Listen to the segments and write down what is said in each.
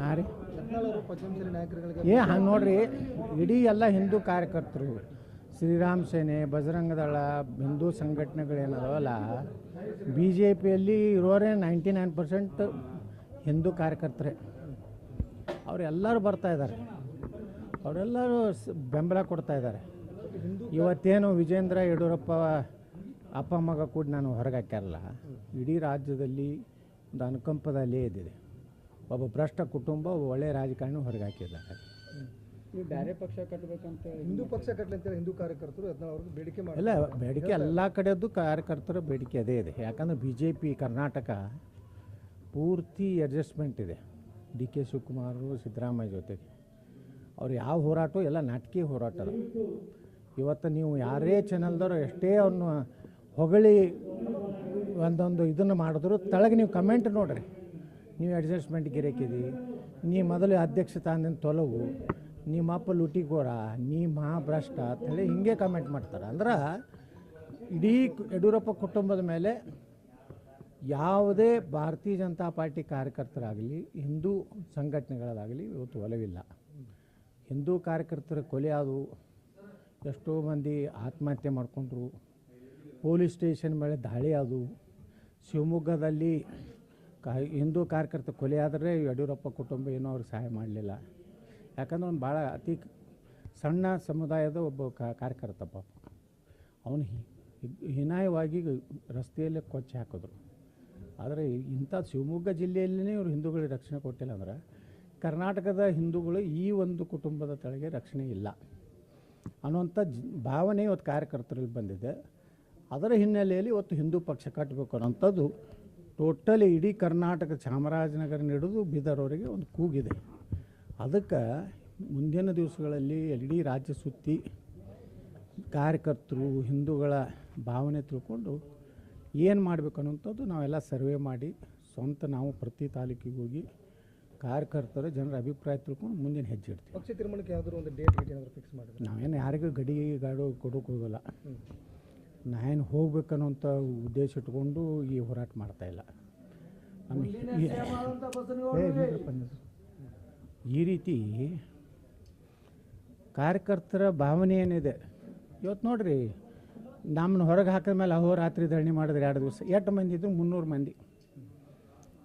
ಹಾಂ ರೀ. ಏ ಹಂಗೆ ನೋಡ್ರಿ ಇಡೀ ಎಲ್ಲ ಹಿಂದೂ ಕಾರ್ಯಕರ್ತರು ಶ್ರೀರಾಮ್ ಸೇನೆ ಬಜರಂಗದಳ ಹಿಂದೂ ಸಂಘಟನೆಗಳೇನದವಲ್ಲ ಬಿ ಜೆ ಪಿಯಲ್ಲಿ ಇರೋರೇ ನೈಂಟಿ ನೈನ್ ಪರ್ಸೆಂಟ್ ಹಿಂದೂ ಕಾರ್ಯಕರ್ತರೇ. ಅವರೆಲ್ಲರೂ ಬರ್ತಾ ಇದ್ದಾರೆ. ಅವರೆಲ್ಲರೂ ಸ್- ಬೆಂಬಲ ಕೊಡ್ತಾ ಇದ್ದಾರೆ. ಇವತ್ತೇನು ವಿಜೇಂದ್ರ ಯಡಿಯೂರಪ್ಪ ಅಪ್ಪ ಮಗ ಕೂಡ ನಾನು ಹೊರಗೆ ಹಾಕ್ಯಾರಲ್ಲ ಇಡೀ ರಾಜ್ಯದಲ್ಲಿ ಒಂದು ಅನುಕಂಪದ ಅಲೆ ಒಬ್ಬ ಭ್ರಷ್ಟ ಕುಟುಂಬ ಒಬ್ಬ ಒಳ್ಳೆಯ ರಾಜಕಾರಣಿ ಹೊರಗೆ ಹಾಕಿದ್ದಾರೆ. ನೀವು ಬೇರೆ ಪಕ್ಷ ಕಟ್ಟಬೇಕಂತ ಹಿಂದೂ ಪಕ್ಷ ಕಟ್ಟಲಿ ಅಂತೇಳಿ ಹಿಂದೂ ಕಾರ್ಯಕರ್ತರು ಅದನ್ನ ಅವ್ರಿಗೆ ಬೇಡಿಕೆ ಮಾಡಿ ಎಲ್ಲ ಬೇಡಿಕೆ ಎಲ್ಲ ಕಡೆದು ಕಾರ್ಯಕರ್ತರ ಬೇಡಿಕೆ ಅದೇ ಇದೆ. ಯಾಕಂದರೆ ಬಿ ಜೆ ಪಿ ಕರ್ನಾಟಕ ಪೂರ್ತಿ ಅಡ್ಜಸ್ಟ್ಮೆಂಟ್ ಇದೆ. ಡಿ ಕೆ ಶಿವಕುಮಾರು ಸಿದ್ದರಾಮಯ್ಯ ಜೊತೆಗೆ. ಅವ್ರು ಯಾವ ಹೋರಾಟ ಎಲ್ಲ ನಾಟಕೀಯ ಹೋರಾಟ ಅದು ಇವತ್ತು ನೀವು ಯಾರೇ ಚಾನಲ್ದವ್ರು ಎಷ್ಟೇ ಅವ್ರನ್ನ ಹೊಗಳಿ ಒಂದೊಂದು ಇದನ್ನು ಮಾಡಿದ್ರು. ತಳಗೆ ನೀವು ಕಮೆಂಟ್ ನೋಡ್ರಿ. ನೀವು ಅಡ್ಜಸ್ಟ್ಮೆಂಟ್ ಗಿರಕಿದಿ ನೀ ಮೊದಲು ಅಧ್ಯಕ್ಷ ತಾನೇನ ತೊಲವು ನಿಮ್ಮ ಅಪ್ಪ ಲುಟಿಗೋರ ನೀ ಮಹಾಭ್ರಷ್ಟ ಅಂತೇಳಿ ಹಿಂಗೆ ಕಮೆಂಟ್ ಮಾಡ್ತಾರೆ. ಅಂದ್ರೆ ಇಡೀ ಯಡಿಯೂರಪ್ಪ ಕುಟುಂಬದ ಮೇಲೆ ಯಾವುದೇ ಭಾರತೀಯ ಜನತಾ ಪಾರ್ಟಿ ಕಾರ್ಯಕರ್ತರಾಗಲಿ, ಹಿಂದೂ ಸಂಘಟನೆಗಳಾಗಲಿ ಇವತ್ತು ಒಲವಿಲ್ಲ. ಹಿಂದೂ ಕಾರ್ಯಕರ್ತರ ಕೊಲೆ ಆದವು. ಎಷ್ಟೋ ಮಂದಿ ಆತ್ಮಹತ್ಯೆ ಮಾಡಿಕೊಂಡ್ರು. ಪೊಲೀಸ್ ಸ್ಟೇಷನ್ ಮೇಲೆ ದಾಳಿ ಆದವು. ಶಿವಮೊಗ್ಗದಲ್ಲಿ ಕಾ ಹಿಂದೂ ಕಾರ್ಯಕರ್ತ ಕೊಲೆ ಆದರೆ ಯಡಿಯೂರಪ್ಪ ಕುಟುಂಬ ಏನೂ ಅವ್ರಿಗೆ ಸಹಾಯ ಮಾಡಲಿಲ್ಲ. ಯಾಕಂದ್ರೆ ಅವ್ನು ಭಾಳ ಅತಿ ಸಣ್ಣ ಸಮುದಾಯದ ಒಬ್ಬ ಕಾರ್ಯಕರ್ತ ಪಾಪ. ಅವನು ಹೀನಾಯವಾಗಿ ರಸ್ತೆಯಲ್ಲೇ ಕೊಚ್ಚಿ ಹಾಕಿದ್ರು. ಆದರೆ ಇಂಥ ಶಿವಮೊಗ್ಗ ಜಿಲ್ಲೆಯಲ್ಲೇ ಇವರು ಹಿಂದೂಗಳಿಗೆ ರಕ್ಷಣೆ ಕೊಟ್ಟಿಲ್ಲ ಅಂದ್ರೆ ಕರ್ನಾಟಕದ ಹಿಂದೂಗಳು ಈ ಒಂದು ಕುಟುಂಬದ ತಳಗೆ ರಕ್ಷಣೆ ಇಲ್ಲ ಅನ್ನುವಂಥ ಭಾವನೆ ಇವತ್ತು ಕಾರ್ಯಕರ್ತರಲ್ಲಿ ಬಂದಿದೆ. ಅದರ ಹಿನ್ನೆಲೆಯಲ್ಲಿ ಇವತ್ತು ಹಿಂದೂ ಪಕ್ಷ ಕಟ್ಟಬೇಕು ಅನ್ನೋಂಥದ್ದು ಟೋಟಲಿ ಇಡೀ ಕರ್ನಾಟಕ ಚಾಮರಾಜನಗರ ಹಿಡಿದು ಬೀದರ್ವರೆಗೆ ಒಂದು ಕೂಗಿದೆ. ಅದಕ್ಕೆ ಮುಂದಿನ ದಿವಸಗಳಲ್ಲಿ ಇಡೀ ರಾಜ್ಯ ಸುತ್ತಿ ಕಾರ್ಯಕರ್ತರು ಹಿಂದೂಗಳ ಭಾವನೆ ತಿಳ್ಕೊಂಡು ಏನು ಮಾಡಬೇಕು ಅನ್ನೋಂಥದ್ದು ನಾವೆಲ್ಲ ಸರ್ವೆ ಮಾಡಿ ಸ್ವಂತ ನಾವು ಪ್ರತಿ ತಾಲೂಕಿಗೆ ಹೋಗಿ ಕಾರ್ಯಕರ್ತರ ಜನರ ಅಭಿಪ್ರಾಯ ತಿಳ್ಕೊಂಡು ಮುಂದಿನ ಹೆಜ್ಜೆ ಇಡ್ತೀವಿ. ಪಕ್ಷ ತೀರ್ಮಾನಕ್ಕೆ ಯಾವ್ದಾದ್ರು ಒಂದು ಡೇಟ್ ಏನಾದರೂ ಏನಾದ್ರು ಫಿಕ್ಸ್ ಮಾಡಿದ್ರೆ? ನಾವೇನು ಯಾರಿಗೂ ಗಡಿ ಗಾಡು ಕೊಡೋಕೆ ಹೋಗಲ್ಲ. ನಾವೇನು ಹೋಗ್ಬೇಕನ್ನೋಂಥ ಉದ್ದೇಶ ಇಟ್ಕೊಂಡು ಈ ಹೋರಾಟ ಮಾಡ್ತಾ ಇಲ್ಲ. ಈ- ರೀತಿ ಕಾರ್ಯಕರ್ತರ ಭಾವನೆ ಏನಿದೆ? ಇವತ್ತು ನೋಡ್ರಿ ನಮ್ಮನ್ನ ಹೊರಗೆ ಹಾಕಿದ ಮೇಲೆ ಅಹೋರಾತ್ರಿ ಧರಣಿ ಮಾಡಿದ್ರೆ ಎರಡು ದಿವಸ ಎಷ್ಟು ಮಂದಿ ಇದ್ದು ಮುನ್ನೂರು ಮಂದಿ.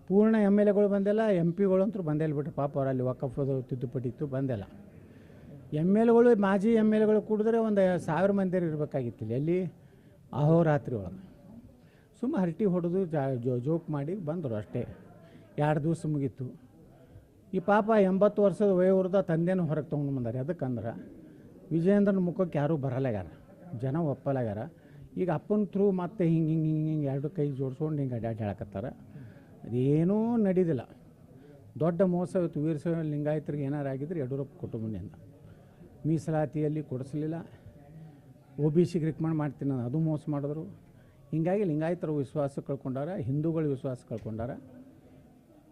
ಪೂರ್ಣ ಎಂ ಎಲ್ ಎಗಳು ಬಂದಿಲ್ಲ ಎಂ ಪಿಗಳು ಅಂತೂ ಬಂದೇ ಇಲ್ಲ ಬಿಟ್ರೆ ಪಾಪ ಅವ್ರು ಅಲ್ಲಿ ವಕಫದು ತಿದ್ದುಪಡಿ ಇತ್ತು ಬಂದಿಲ್ಲ. ಎಂ ಎಲ್ಗಳು ಮಾಜಿ ಎಂ ಎಲ್ ಎಗಳು ಕುಡಿದ್ರೆ ಒಂದು ಸಾವಿರ ಮಂದಿ ಇರಬೇಕಾಗಿತ್ತು ಇಲ್ಲಿ. ಎಲ್ಲಿ ಅಹೋರಾತ್ರಿ ಒಳಗೆ. ಸುಮ್ಮ ಹರಟಿ ಹೊಡೆದು ಜೋಕ್ ಮಾಡಿ ಬಂದರು ಅಷ್ಟೇ. ಎರಡು ದಿವಸ ಮುಗೀತು. ಈ ಪಾಪ ಎಂಬತ್ತು ವರ್ಷದ ವಯೋವೃದ್ಧ ತಂದೆನೂ ಹೊರಗೆ ತೊಗೊಂಡು ಬಂದಾರೆ. ಅದಕ್ಕಂದ್ರೆ ವಿಜಯೇಂದ್ರನ ಮುಖಕ್ಕೆ ಯಾರೂ ಬರಲಾಗ್ಯಾರ ಜನ ಒಪ್ಪಲಾಗ್ಯಾರ ಈಗ ಅಪ್ಪನ ಥ್ರೂ ಮತ್ತೆ ಹಿಂಗೆ ಹಿಂಗೆ ಹಿಂಗೆ ಹಿಂಗೆ ಎರಡು ಕೈ ಜೋಡಿಸ್ಕೊಂಡು ಹಿಂಗೆ ಅಡ್ಡಾಡಿ ಹೇಳಕತ್ತಾರ. ಅದೇನೂ ನಡೀದಿಲ್ಲ. ದೊಡ್ಡ ಮೋಸ ಇವತ್ತು ವೀರಶೈವ ಲಿಂಗಾಯತರಿಗೆ ಏನಾರು ಆಗಿದ್ರೆ ಯಡಿಯೂರಪ್ಪ ಕುಟುಂಬದಿಂದ ಮೀಸಲಾತಿಯಲ್ಲಿ ಕೊಡಿಸಲಿಲ್ಲ. ಒ ಬಿ ಸಿಗೆ ರಿಕಮೆಂಡ್ ಮಾಡ್ತೀನಿ ನಾನು. ಅದು ಮೋಸ ಮಾಡಿದ್ರು. ಹೀಗಾಗಿ ಲಿಂಗಾಯತರ ವಿಶ್ವಾಸ ಕಳ್ಕೊಂಡಾರ, ಹಿಂದೂಗಳು ವಿಶ್ವಾಸ ಕಳ್ಕೊಂಡಾರ.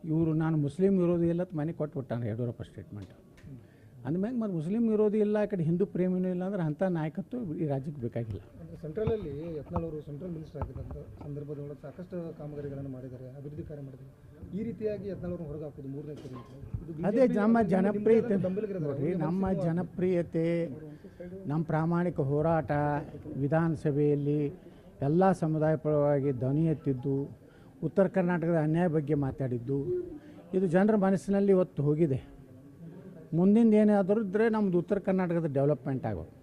ಇವರು ನಾನು ಮುಸ್ಲಿಂ ವಿರೋಧಿ ಇಲ್ಲ ಅಂತ ಮನೆ ಬಿಟ್ಟಾನ ಯಡಿಯೂರಪ್ಪ ಸ್ಟೇಟ್ಮೆಂಟ್ ಅಂದಮೇಲೆ ಮತ್ತು ಮುಸ್ಲಿಂ ವಿರೋಧಿ ಇಲ್ಲ, ಆ ಕಡೆ ಹಿಂದೂ ಪ್ರೇಮಿನೂ ಇಲ್ಲ ಅಂದ್ರೆ ಅಂಥ ನಾಯಕತ್ವ ಈ ರಾಜ್ಯಕ್ಕೆ ಬೇಕಾಗಿಲ್ಲ. ಸೆಂಟ್ರಲಲ್ಲಿ ಯತ್ನಾಳ್ ಅವರು ಸೆಂಟ್ರಲ್ ಮಿನಿಸ್ಟರ್ ಆಗಿದ್ದಂಥ ಸಂದರ್ಭದೊಳಗೆ ಸಾಕಷ್ಟು ಕಾಮಗಾರಿಗಳನ್ನು ಮಾಡಿದ್ದಾರೆ ಅಭಿವೃದ್ಧಿ ಕಾರ್ಯ ಮಾಡಿದ್ದಾರೆ. ಈ ರೀತಿಯಾಗಿ ಯತ್ನಾಳ್ ಅವ್ರನ್ನ ಹೊರಗೆ ಹಾಕೋದು ಮೂರನೇ ಕಿಲೋಮೀಟರ್ ಅದೇ ನಮ್ಮ ಜನಪ್ರಿಯತೆ. ನೋಡ್ರಿ ನಮ್ಮ ಜನಪ್ರಿಯತೆ ನಮ್ಮ ಪ್ರಾಮಾಣಿಕ ಹೋರಾಟ ವಿಧಾನಸಭೆಯಲ್ಲಿ ಎಲ್ಲ ಸಮುದಾಯ ಪರವಾಗಿ ಧ್ವನಿ ಎತ್ತಿದ್ದು ಉತ್ತರ ಕರ್ನಾಟಕದ ಅನ್ಯಾಯ ಬಗ್ಗೆ ಮಾತಾಡಿದ್ದು ಇದು ಜನರ ಮನಸ್ಸಿನಲ್ಲಿ ಇವತ್ತು ಹೋಗಿದೆ. ಮುಂದಿನ ಏನಾದರೂ ಇದ್ದರೆ ನಮ್ಮದು ಉತ್ತರ ಕರ್ನಾಟಕದ ಡೆವಲಪ್ಮೆಂಟ್ ಆಗೋದು.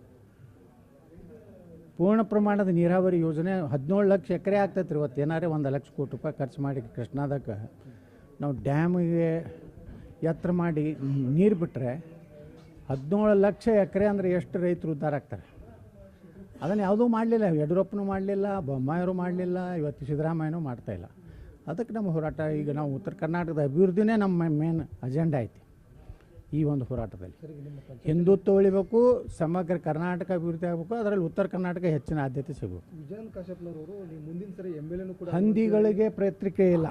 ಪೂರ್ಣ ಪ್ರಮಾಣದ ನೀರಾವರಿ ಯೋಜನೆ ಹದಿನೇಳು ಲಕ್ಷ ಎಕರೆ ಆಗ್ತೈತೆ ರೀ ಇವತ್ತು ಏನಾರೇ ಒಂದು ಲಕ್ಷ ಕೋಟಿ ರೂಪಾಯಿ ಖರ್ಚು ಮಾಡಿ ಕೃಷ್ಣಾದಾಗ ನಾವು ಡ್ಯಾಮಿಗೆ ಎತ್ತರ ಮಾಡಿ ನೀರು ಬಿಟ್ಟರೆ ಹದಿನೇಳು ಲಕ್ಷ ಎಕರೆ ಅಂದರೆ ಎಷ್ಟು ರೈತರು ಉದ್ಧಾರ ಆಗ್ತಾರೆ. ಅದನ್ನು ಯಾವುದೂ ಮಾಡಲಿಲ್ಲ. ಯಡಿಯೂರಪ್ಪನೂ ಮಾಡಲಿಲ್ಲ ಬೊಮ್ಮಾಯರು ಮಾಡಲಿಲ್ಲ, ಇವತ್ತು ಸಿದ್ದರಾಮಯ್ಯನೂ ಮಾಡ್ತಾಯಿಲ್ಲ ಅದಕ್ಕೆ ನಮ್ಮ ಹೋರಾಟ, ಈಗ ನಾವು ಉತ್ತರ ಕರ್ನಾಟಕದ ಅಭಿವೃದ್ಧಿನೇ ನಮ್ಮ ಮೇನ್ ಅಜೆಂಡಾ ಐತಿ. ಈ ಒಂದು ಹೋರಾಟದಲ್ಲಿ. ಹಿಂದುತ್ವ ಉಳಿಬೇಕು ಸಮಗ್ರ ಕರ್ನಾಟಕ ಅಭಿವೃದ್ಧಿ ಆಗಬೇಕು ಅದರಲ್ಲಿ ಉತ್ತರ ಕರ್ನಾಟಕ ಹೆಚ್ಚಿನ ಆದ್ಯತೆ ಸಿಗಬೇಕು. ಹಂದಿಗಳಿಗೆ ಪ್ರತಿಕ್ರಿಯೆ ಇಲ್ಲ.